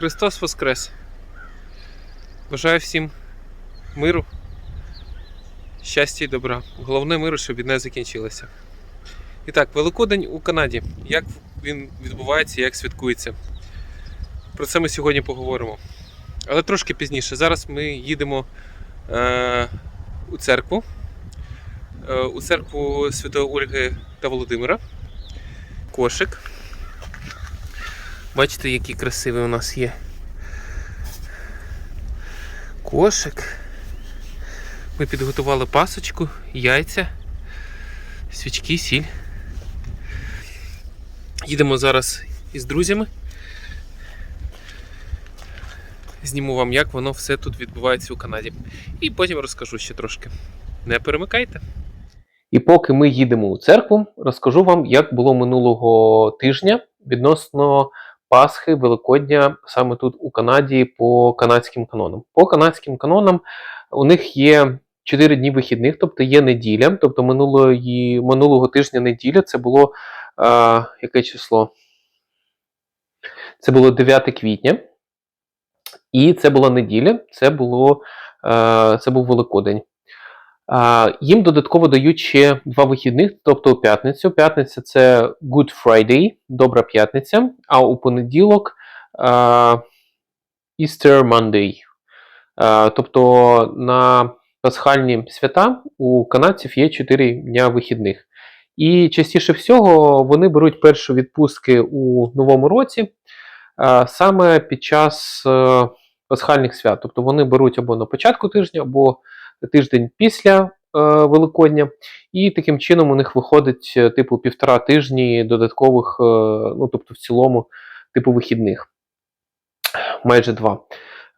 Христос Воскрес! Бажаю всім миру, щастя і добра. Головне миру, щоб війна закінчилася. І так, Великодень у Канаді. Як він відбувається, як святкується? Про це ми сьогодні поговоримо. Але трошки пізніше. Зараз ми їдемо е, у церкву. Е, у церкву Святої Ольги та Володимира. Кошик. Бачите, який красивий у нас є. Кошик. Ми підготували пасочку, яйця, свічки, сіль. Їдемо зараз із друзями. Зніму вам, як воно все тут відбувається у Канаді. І потім розкажу ще трошки. Не перемикайте. І поки ми їдемо у церкву, розкажу вам, як було минулого тижня відносно Пасхи, Великодня саме тут у Канаді по канадським канонам. По канадським канонам у них є 4 дні вихідних, тобто є неділя. Тобто минулої, минулого тижня неділя це було а, яке число? Це було 9 квітня. І це була неділя, це, було, е, це був Великодень. Їм додатково дають ще два вихідних, тобто у п'ятницю. П'ятниця це Good Friday, Добра п'ятниця, а у понеділок Easter Monday. Тобто на пасхальні свята у канадців є 4 дня вихідних. І частіше всього вони беруть перші відпустки у новому році саме під час е, пасхальних свят. Тобто вони беруть або на початку тижня, або тиждень після е, Великодня, і таким чином у них виходить е, типу півтора тижні додаткових, е, ну тобто в цілому, типу вихідних. Майже два.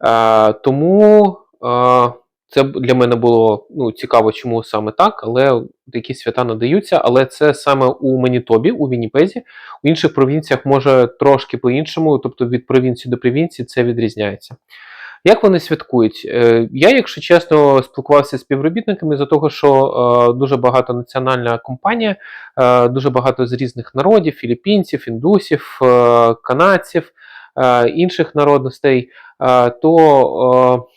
Е, тому е, це для мене було ну, цікаво, чому саме так, але такі свята надаються. Але це саме у Манітобі, у Вінніпезі. У інших провінціях може трошки по-іншому, тобто від провінції до провінції це відрізняється. Як вони святкують? Е, Я, якщо чесно, спілкувався з співробітниками за того, що дуже багато національна компанія, е, дуже багато з різних народів: філіппінців, індусів, е, канадців, е, інших народностей, е, то е,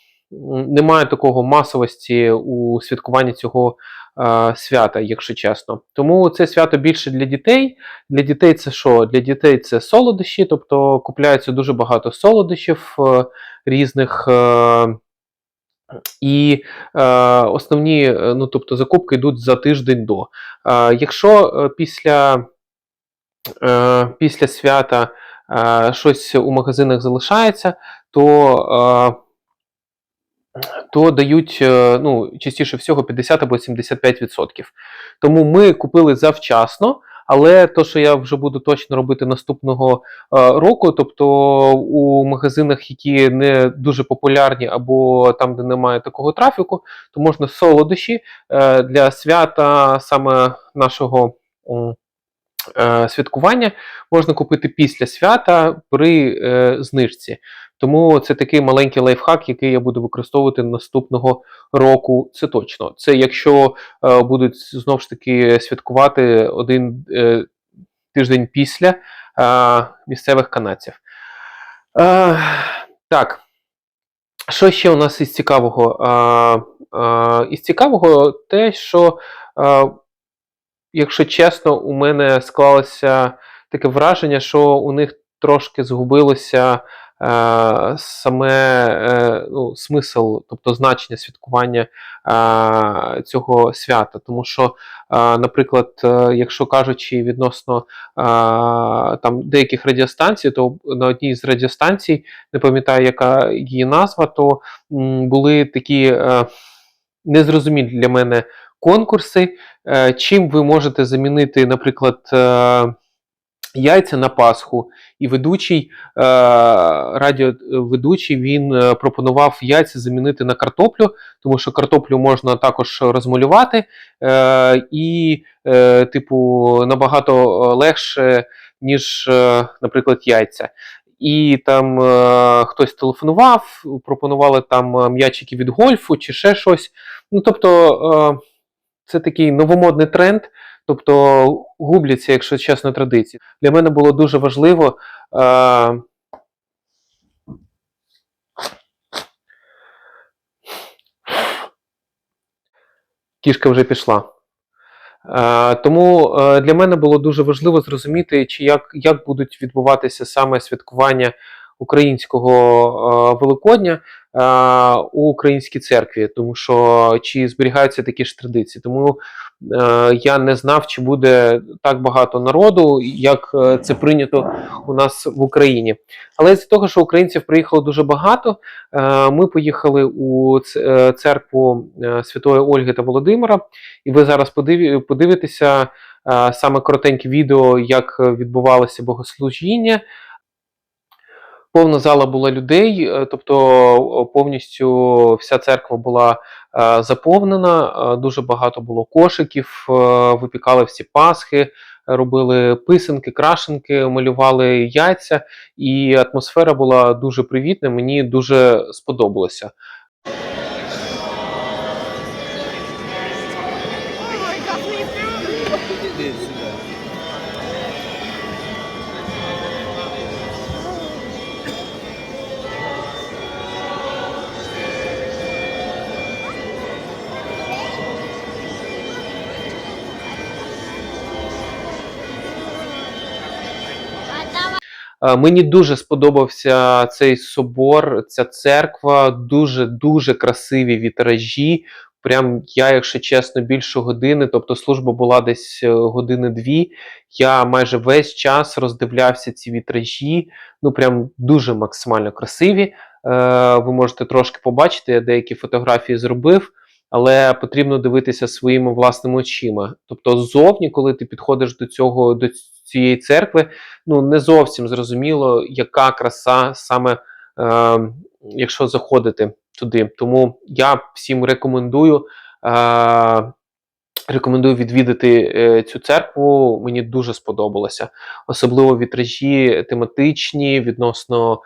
немає такого масовості у святкуванні цього е, свята, якщо чесно. Тому це свято більше для дітей. Для дітей це що? Для дітей це солодощі, тобто купляється дуже багато солодощів. е, різних. Е, і е, основні е, ну, тобто, закупки йдуть за тиждень до. Е, якщо е, після, е, після свята е, щось у магазинах залишається, то, е, то дають е, ну, частіше всього 50 або 75%. Тому ми купили завчасно. Але то, що я вже буду точно робити наступного е, року, тобто у магазинах, які не дуже популярні, або там, де немає такого трафіку, то можна солодощі е, для свята саме нашого святкування можна купити після свята при е, знижці. Тому це такий маленький лайфхак, який я буду використовувати наступного року. Це точно. Це якщо е, будуть знову ж таки святкувати один е, тиждень після е, місцевих канадців. Е, так. Що ще у нас із цікавого? Е, е, із цікавого те, що, е, якщо чесно, у мене склалося таке враження, що у них трошки згубилося е, саме е, ну, смисл, тобто значення святкування е, цього свята. Тому що, е, наприклад, е, якщо кажучи відносно е, там деяких радіостанцій, то на одній з радіостанцій, не пам'ятаю, яка її назва, то м, були такі е, незрозумілі для мене конкурси. Е, чим ви можете замінити, наприклад, е, яйця на Пасху, і ведучий, е, радіоведучий він пропонував яйця замінити на картоплю, тому що картоплю можна також розмалювати, і, типу, набагато легше, ніж, наприклад, яйця. І там е, хтось телефонував, пропонували там м'ячики від гольфу чи ще щось. Ну, тобто, е, це такий новомодний тренд, тобто губляться, якщо чесно, традиції. Для мене було дуже важливо. Е, Кішка вже пішла. Е, тому е, для мене було дуже важливо зрозуміти, чи як як будуть відбуватися саме святкування українського е, Великодня у українській церкві, тому що чи зберігаються такі ж традиції. Тому е, я не знав, чи буде так багато народу, як е, це прийнято у нас в Україні. Але з того, що українців приїхало дуже багато, е, ми поїхали у церкву Святої Ольги та Володимира, і ви зараз подивитеся саме коротеньке відео, як відбувалося богослужіння. Повна зала була людей, е, тобто повністю вся церква була е, заповнена, е, дуже багато було кошиків, випікали всі пасхи, робили писанки, крашенки, малювали яйця, і атмосфера була дуже привітна. Мені дуже сподобалося. Мені дуже сподобався цей собор, ця церква, дуже дуже красиві вітражі. Прям я, якщо чесно, більше години, тобто служба була десь е, години-дві. Я майже весь час роздивлявся ці вітражі. Ну прям дуже максимально красиві. Е, Ви можете трошки побачити, я деякі фотографії зробив, але потрібно дивитися своїми власними очима. Тобто, ззовні, коли ти підходиш до цього до цієї церкви, ну не зовсім зрозуміло, яка краса саме е, якщо заходити туди. Тому я всім рекомендую. Е, Рекомендую відвідати е, цю церкву. Мені дуже сподобалося. Особливо вітражі тематичні відносно е,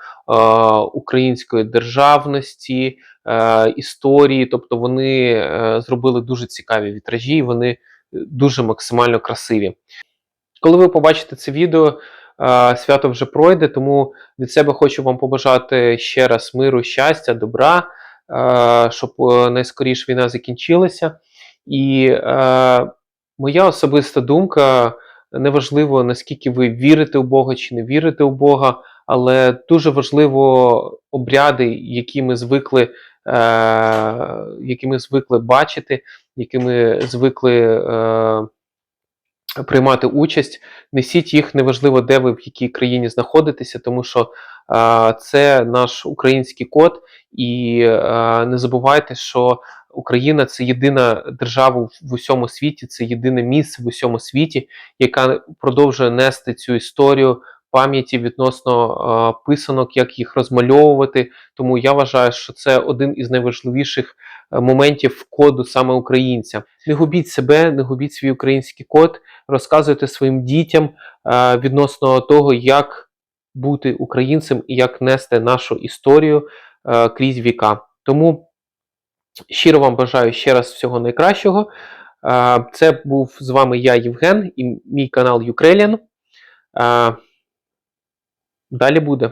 української державності, е, історії. Тобто вони е, зробили дуже цікаві вітражі, вони дуже максимально красиві. Коли ви побачите це відео, е, свято вже пройде, тому від себе хочу вам побажати ще раз миру, щастя, добра, е, щоб е, найскоріше війна закінчилася. І моя особиста думка, неважливо, наскільки ви вірите у Бога чи не вірите у Бога, але дуже важливо обряди, які ми звикли, які ми звикли бачити, які ми звикли. Приймати участь. Несіть їх неважливо, де ви в якій країні знаходитеся, тому що е, це наш український код, і е, не забувайте, що Україна це єдина держава в усьому світі, це єдине місце в усьому світі, яка продовжує нести цю історію. Пам'яті відносно е, писанок, як їх розмальовувати. Тому я вважаю, що це один із найважливіших е, моментів коду саме українця. Не губіть себе, не губіть свій український код, розказуйте своїм дітям е, відносно того, як бути українцем і як нести нашу історію е, крізь віка. Тому щиро вам бажаю ще раз всього найкращого. Е, Це був з вами я, Євген, і мій канал Ukrainian. Далі буде.